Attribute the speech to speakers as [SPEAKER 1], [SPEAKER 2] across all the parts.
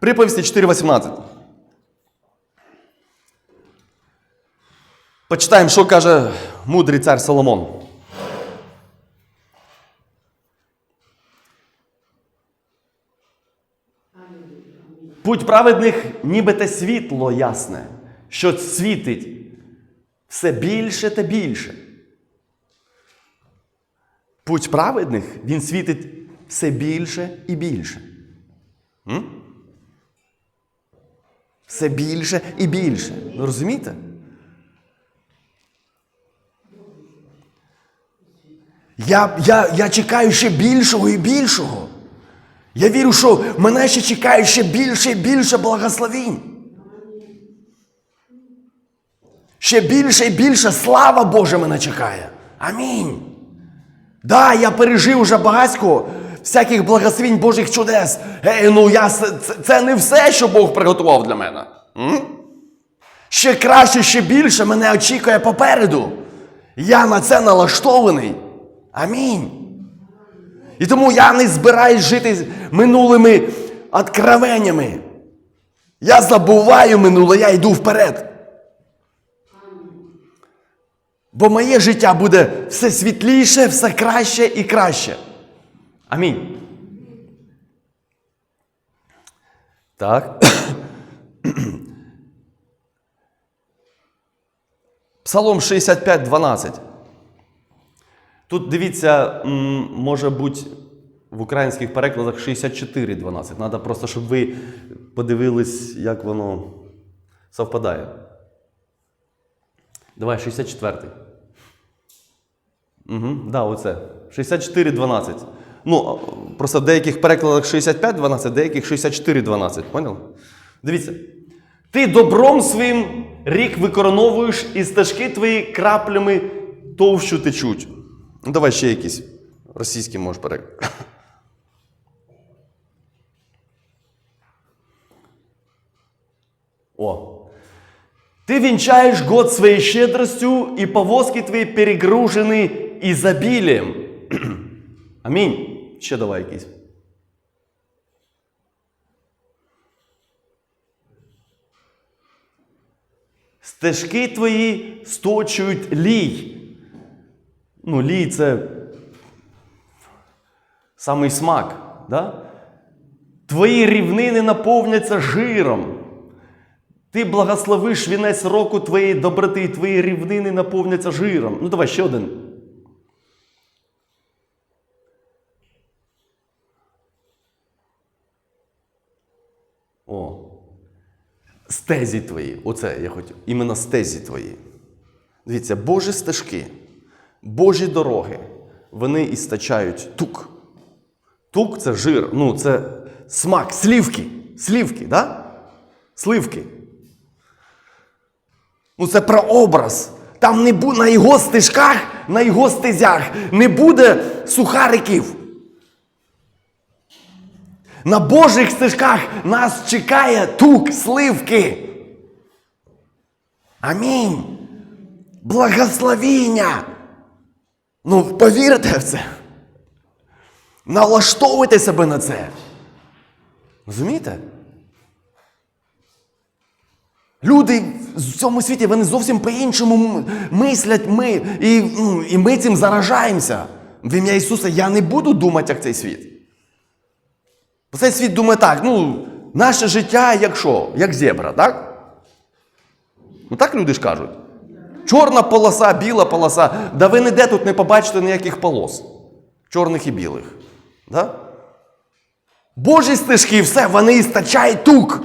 [SPEAKER 1] Приповісті 4.18. Почитаємо, що каже мудрий цар Соломон. Путь праведних ніби те світло ясне, що світить все більше та більше. Путь праведних він світить все більше і більше. М? Все більше і більше. Ви розумієте? Я, я, я чекаю ще більшого і більшого. Я вірю, що мене ще чекає ще більше і більше благословінь. Ще більше і більше слава Божа мене чекає. Амінь. Да, я пережив вже багатько всяких благословінь Божих чудес. Ей, ну я, це, це не все, що Бог приготував для мене. М? Ще краще, ще більше мене очікує попереду. Я на це налаштований. Амінь. І тому я не збираюсь жити минулими откровеннями. Я забуваю минуле, я йду вперед. Бо моє життя буде все світліше, все краще і краще. Амінь. Так. Псалом 65, 12. Тут дивіться, може бути в українських перекладах 64, 12. Треба просто, щоб ви подивились, як воно совпадає. Давай, 64. Угу, да, оце. 64, 12. Ну, просто в деяких перекладах 65, 12, в деяких 64, 12. Поняли? Дивіться. Ти добром своїм рік викороновуєш, і стежки твої краплями товщу течуть. Ну, давай ще якісь. Російські можеш переклад. О. Ты венчаешь год своей щедростью, и повозки твои перегружены изобилием. Амінь. Ще давай якийсь. Стежки твої сточують лій. Ну, лій це самий смак. Да? Твої рівнини наповняться жиром. Ти благословиш вінець року твоєї доброти, і твої рівнини наповняться жиром. Ну, давай ще один. О. Стезі твої. Оце я хотів. Іменно стезі твої. Дивіться, Божі стежки, Божі дороги, вони істачають тук. Тук це жир, ну це смак, слівки. Слівки, да? Сливки. Ну, це про образ. Там не буде на його стежках, на його стезях не буде сухариків. На Божих стежках нас чекає тук, сливки. Амінь. Благословіння. Ну, повірте в це. Налаштовуйте себе на це. Розумієте? Люди в цьому світі вони зовсім по-іншому мислять ми, і, ну, і ми цим заражаємося. В ім'я Ісуса я не буду думати, як цей світ. Бо цей світ думає так, ну, наше життя як що? Як зебра, так? Ну так люди ж кажуть. Чорна полоса, біла полоса. Да ви ніде тут не побачите ніяких полос. Чорних і білих. Да? Божі стежки, все, вони істачають тук.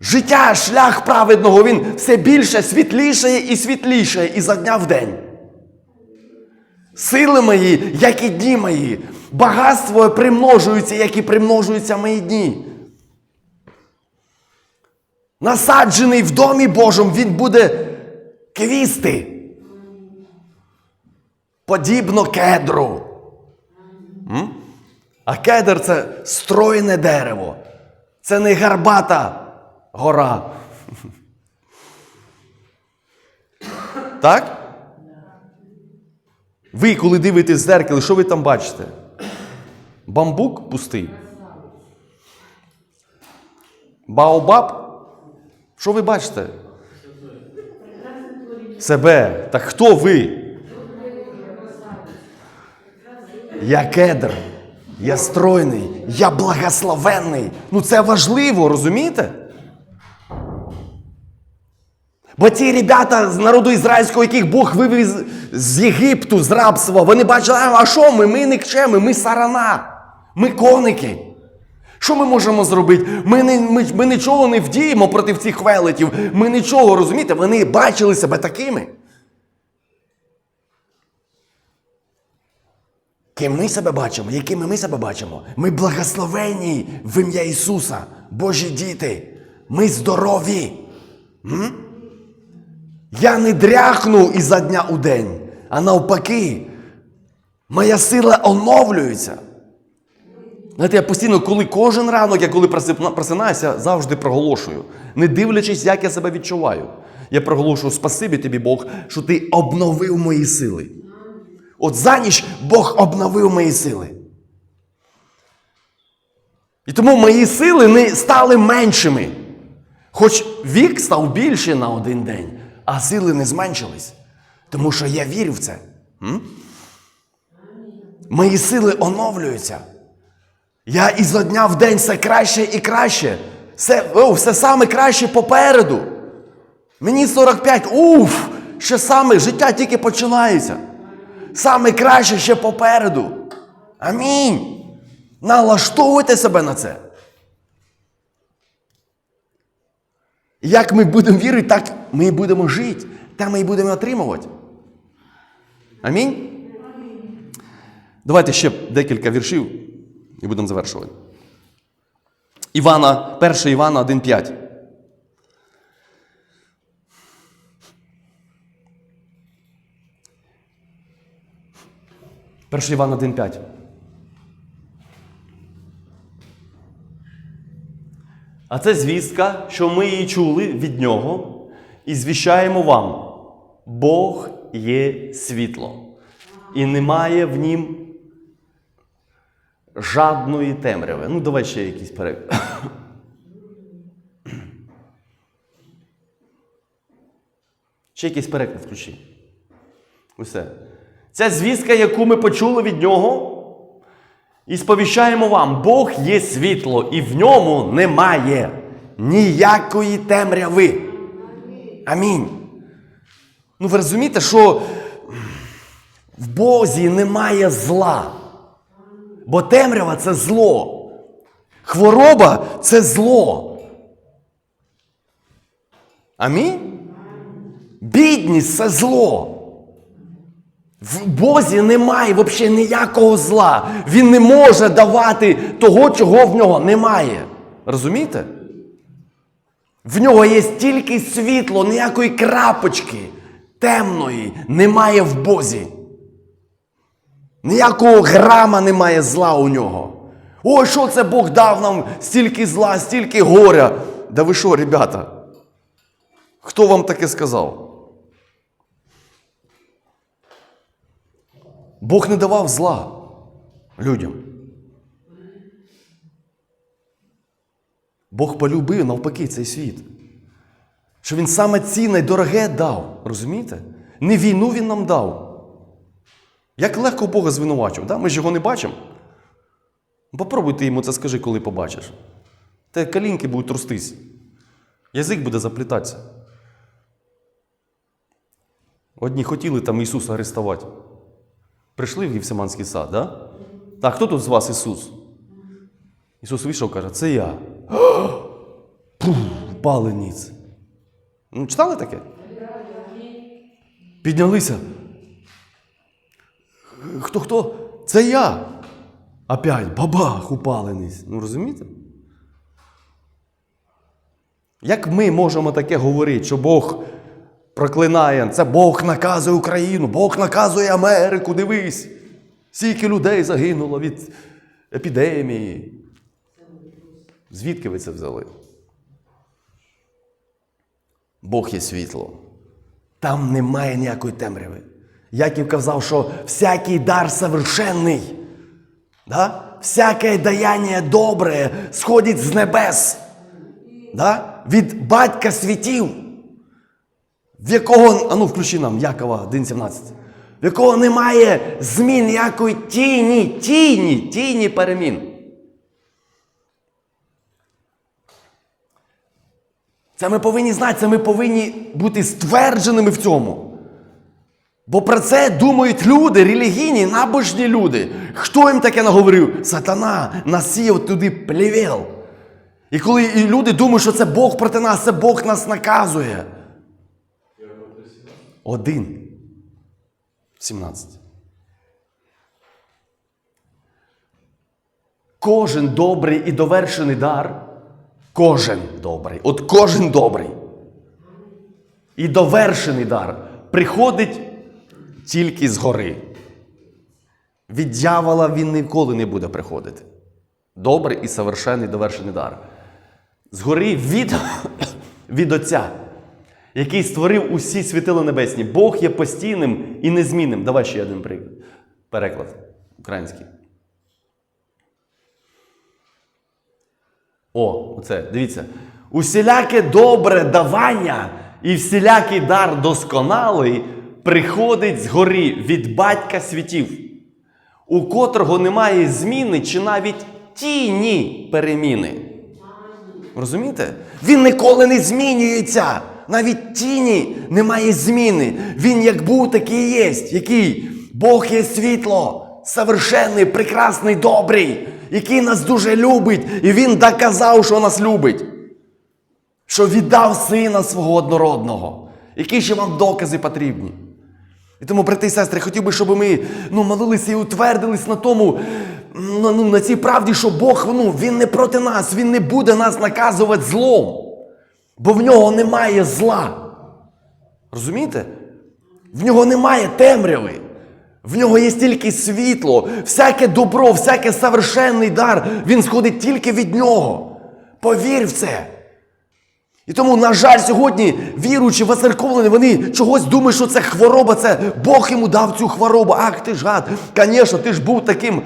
[SPEAKER 1] Життя, шлях праведного, він все більше світлішає і світлішає ізо дня в день. Сили мої, як і дні мої, багатство примножується, як і примножуються мої дні. Насаджений в домі Божому, він буде квісти. Подібно кедру. А кедр це стройне дерево. Це не гарбата гора. Так? Ви, коли дивитесь в зеркало, що ви там бачите? Бамбук пустий. Баобаб? Що ви бачите? Себе. Так хто ви? Я кедр. Я стройний, я благословенний. Ну це важливо, розумієте? Бо ті ребята з народу ізраїльського, яких Бог вивів з- Єгипту, з рабства, вони бачили, а що ми? Ми никчеми, ми сарана, ми коники. Що ми можемо зробити? Ми, не, ми, ми нічого не вдіємо проти цих велетів. Ми нічого, розумієте? Вони бачили себе такими. Ким ми себе бачимо? Якими ми себе бачимо? Ми благословені в ім'я Ісуса, Божі діти. Ми здорові. М? Я не дряхну ізо дня у день, а навпаки, моя сила оновлюється. Знаєте, я постійно, коли кожен ранок, я коли просинаюся, завжди проголошую, не дивлячись, як я себе відчуваю. Я проголошую спасибі тобі, Бог, що ти обновив мої сили. От за ніч Бог обновив мої сили. І тому мої сили не стали меншими. Хоч вік став більше на один день, а сили не зменшились. Тому що я вірю в це. М? Мої сили оновлюються. Я ізо дня в день все краще і краще. Все, о, все саме краще попереду. Мені 45, уф, ще саме життя тільки починається. Саме краще ще попереду. Амінь. Налаштовуйте себе на це. Як ми будемо вірити, так ми і будемо жити, так ми і будемо отримувати. Амінь. Давайте ще декілька віршів і будемо завершувати. Івана, 1 Івана 1,5. Перший Іван 1,5. А це звістка, що ми її чули від нього і звіщаємо вам. Бог є світло, і немає в нім жадної темряви. Ну, давай ще якийсь переклад. Ще якийсь переклад включи. Усе. Ця звістка, яку ми почули від нього, і сповіщаємо вам, Бог є світло, і в ньому немає ніякої темряви. Амінь. Ну, ви розумієте, що в Бозі немає зла. Бо темрява це зло. Хвороба це зло. Амінь? Бідність це зло. В Бозі немає взагалі ніякого зла. Він не може давати того, чого в нього немає. Розумієте? В нього є тільки світло, ніякої крапочки темної немає в Бозі. Ніякого грама немає зла у нього. Ой, що це Бог дав нам стільки зла, стільки горя. Да ви що, ребята? Хто вам таке сказав? Бог не давав зла людям. Бог полюбив навпаки цей світ. Що він саме цінне й дороге дав. Розумієте? Не війну він нам дав. Як легко Бога звинувачив, да? ми ж його не бачимо. Попробуй ти йому це скажи, коли побачиш. Те колінки будуть трустись. Язик буде заплітатися. Одні хотіли там Ісуса арестувати. Прийшли в Євсиманський сад, да? Так, хто тут з вас Ісус? Ісус вийшов каже, це я. Пух, впали ніц. Ну, читали таке? Піднялися. Хто хто? Це я. Опять бабах упали ниць. Ну розумієте? Як ми можемо таке говорити, що Бог проклинає, це Бог наказує Україну, Бог наказує Америку, дивись. Скільки людей загинуло від епідемії. Звідки ви це взяли? Бог є світло. Там немає ніякої темряви. Яків казав, що всякий дар совершенний, да? всяке даяння добре сходить з небес. Да? Від батька світів, в якого, а ну включи нам Якова 1.17, в якого немає змін ніякої тіні, тіні, тіні перемін. Це ми повинні знати, це ми повинні бути ствердженими в цьому. Бо про це думають люди, релігійні, набожні люди. Хто їм таке наговорив? Сатана насіяв туди плевел. І коли і люди думають, що це Бог проти нас, це Бог нас наказує. Один. 17. Кожен добрий і довершений дар. Кожен добрий. От кожен добрий. І довершений дар приходить тільки згори. Від дьявола він ніколи не буде приходити. Добрий і совершенний довершений дар. Згори від, від Отця, який створив усі світила небесні. Бог є постійним і незмінним. Давай ще один приклад. Переклад український. О, оце, дивіться. Усіляке добре давання і всілякий дар досконалий приходить згори від батька світів, у котрого немає зміни чи навіть тіні переміни. Розумієте? Він ніколи не змінюється. Навіть тіні немає зміни. Він як був, такий і є. Який? Бог є світло, совершенний, прекрасний, добрий, який нас дуже любить. І Він доказав, що нас любить. Що віддав сина свого однородного. Які ще вам докази потрібні? І тому, брати і сестри, хотів би, щоб ми ну, молилися і утвердились на тому, ну, ну, на цій правді, що Бог ну, Він не проти нас, Він не буде нас наказувати злом. Бо в нього немає зла. Розумієте? В нього немає темряви. В нього є тільки світло, всяке добро, всякий совершенний дар, він сходить тільки від нього. Повір в це. І тому, на жаль, сьогодні віруючі, воцерковлені, вони чогось думають, що це хвороба, це Бог йому дав цю хворобу. Ах, ти ж гад. Звісно, ти ж був таким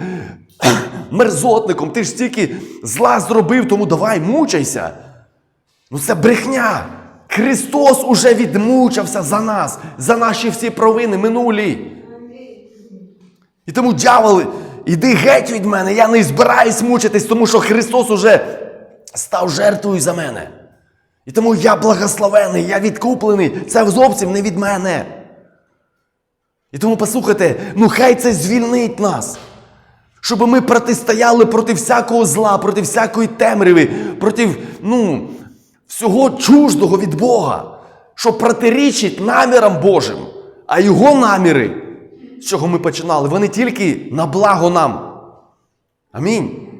[SPEAKER 1] мерзотником, ти ж стільки зла зробив, тому давай мучайся. Ну це брехня. Христос уже відмучався за нас, за наші всі провини минулі. І тому, дьявол, іди геть від мене, я не збираюсь мучитись, тому що Христос уже став жертвою за мене. І тому я благословений, я відкуплений. Це зовсім не від мене. І тому послухайте, ну хай це звільнить нас. Щоб ми протистояли проти всякого зла, проти всякої темряви, проти ну, всього чуждого від Бога, що протирічить намірам Божим. А його наміри, з чого ми починали, вони тільки на благо нам. Амінь.